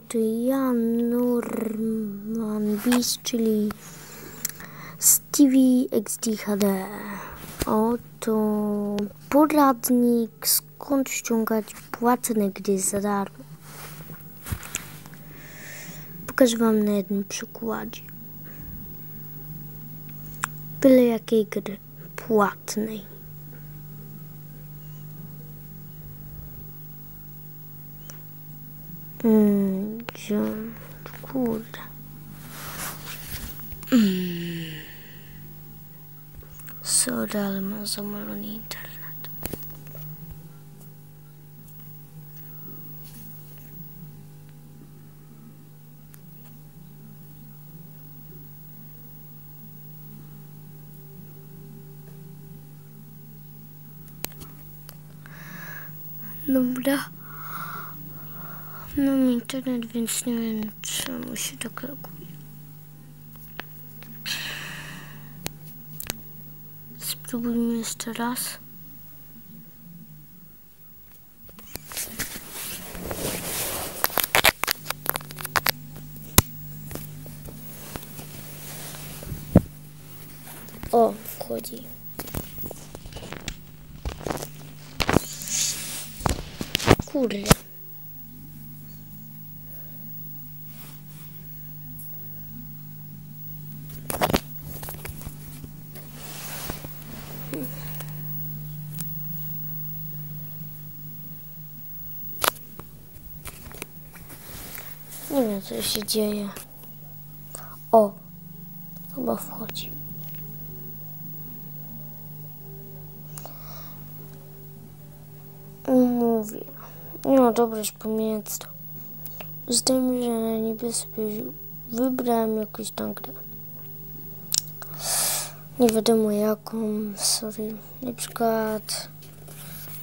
to ja, Norman Beast, czyli Stevie XDHD. Oto poradnik, skąd ściągać płatne gry za darmo. Pokażę Wam na jednym przykładzie. Byle jakiej gry płatnej. Mm, gdzie? Kurde. Mm. Sorry, ale mam zamulony internet. Dobra. Mam internet, więc nie wiem czemu się tak. Spróbujmy jeszcze raz. O, wchodzi. Kurde. Nie co się dzieje. O, chyba wchodzi. Mówię. No dobra, już pomijając to. Zdajmy, że na niebie sobie wybrałem jakąś tam grę. Nie wiadomo jaką, sorry. Na przykład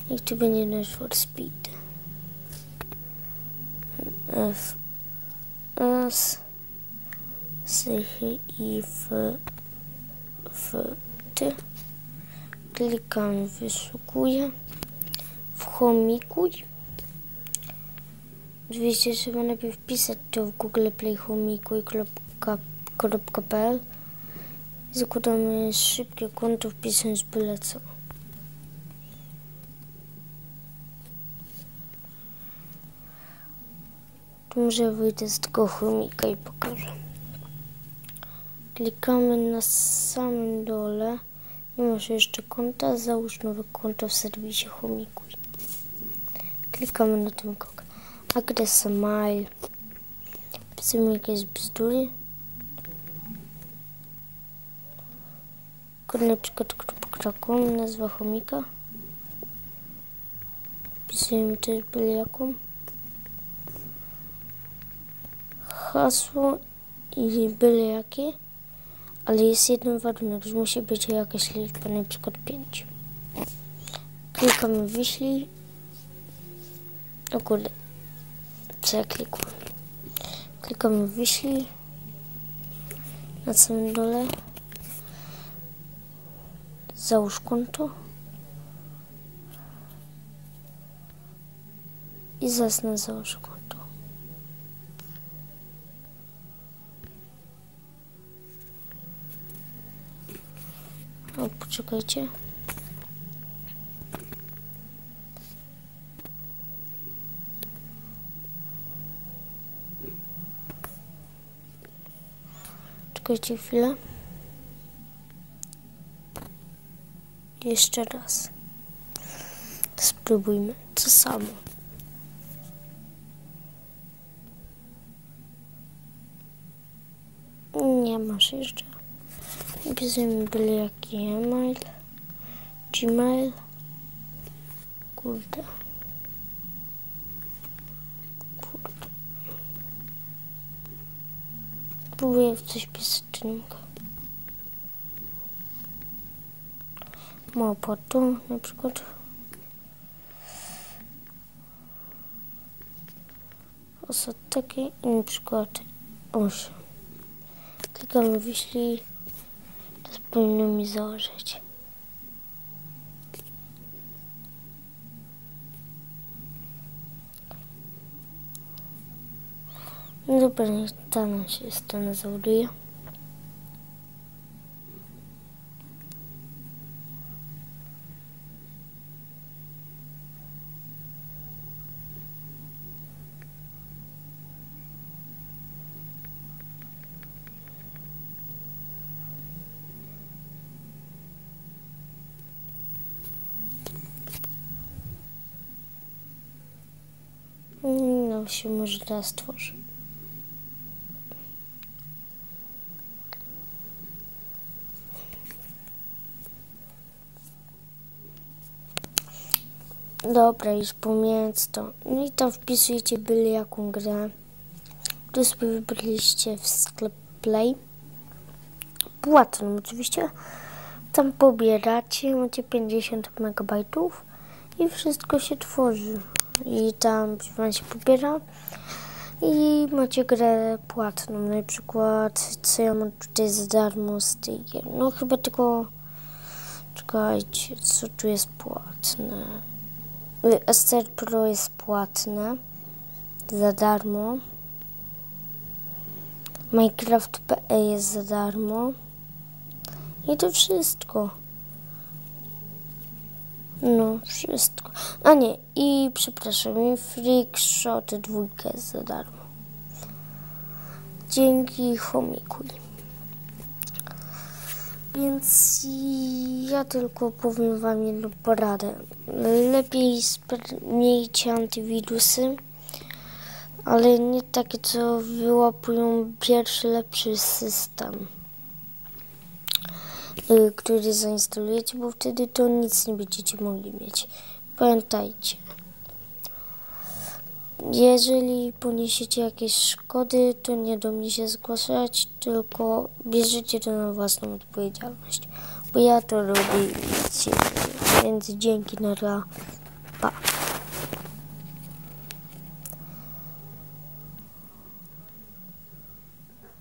niech to będzie Need for Speed. F S S I F F T klikam wyszukuję. W chomikuj. Oczywiście trzeba najpierw wpisać to w Google Play chomikuj.pl zakładamy szybkie konto wpisując byle co może wyjdę z tego chomika i pokażę. Klikamy na samym dole. Nie masz jeszcze konta, załóż nowe konto w serwisie Chomikuj. Klikamy na ten kok. Adres mail. Pisujemy jakieś bzdury. Na przykład .com, nazwa chomika. Pisujemy też byle jaką. Hasło i byle jakie, ale jest jeden warunek, że musi być jakaś liczba, na przykład 5. Klikamy wyślij. O kurde, co ja klikłem? Klikamy wyślij. Na samym dole. Załóż konto. I zasnę załóż konto. O, poczekajcie. Czekajcie chwilę. Jeszcze raz. Spróbujmy to samo. Nie masz jeszcze. Wpisujemy byle jaki e-mail. Gmail. Kurde. Kurde. Próbuję w coś pisać, czy nie mogę. Tu na przykład. Osad taki i na przykład 8. Klikamy wyślij. Powinno mi założyć. No Dobra, niech ta się strona załaduje. No się może teraz tworzy. Dobra, już pomijając to. No i tam wpisujecie byle jaką grę, którą sobie wybraliście w sklep Play. Płatną oczywiście. Tam pobieracie, macie 50 megabajtów i wszystko się tworzy. I tam wam się pobiera. I macie grę płatną, na przykład co ja mam tutaj za darmo z tej gier. No chyba tylko, czekajcie, co tu jest płatne. Ester Pro jest płatne za darmo. Minecraft.pe jest za darmo. I to wszystko. Wszystko. A nie, i przepraszam, i Freak Shot dwójkę za darmo. Dzięki chomikuj. Więc ja tylko powiem wam jedną poradę. Lepiej miejcie antywirusy, ale nie takie, co wyłapują pierwszy lepszy system, który zainstalujecie, bo wtedy to nic nie będziecie mogli mieć. Pamiętajcie. Jeżeli poniesiecie jakieś szkody, to nie do mnie się zgłaszać, tylko bierzecie to na własną odpowiedzialność. Bo ja to robię, więc dzięki na pa.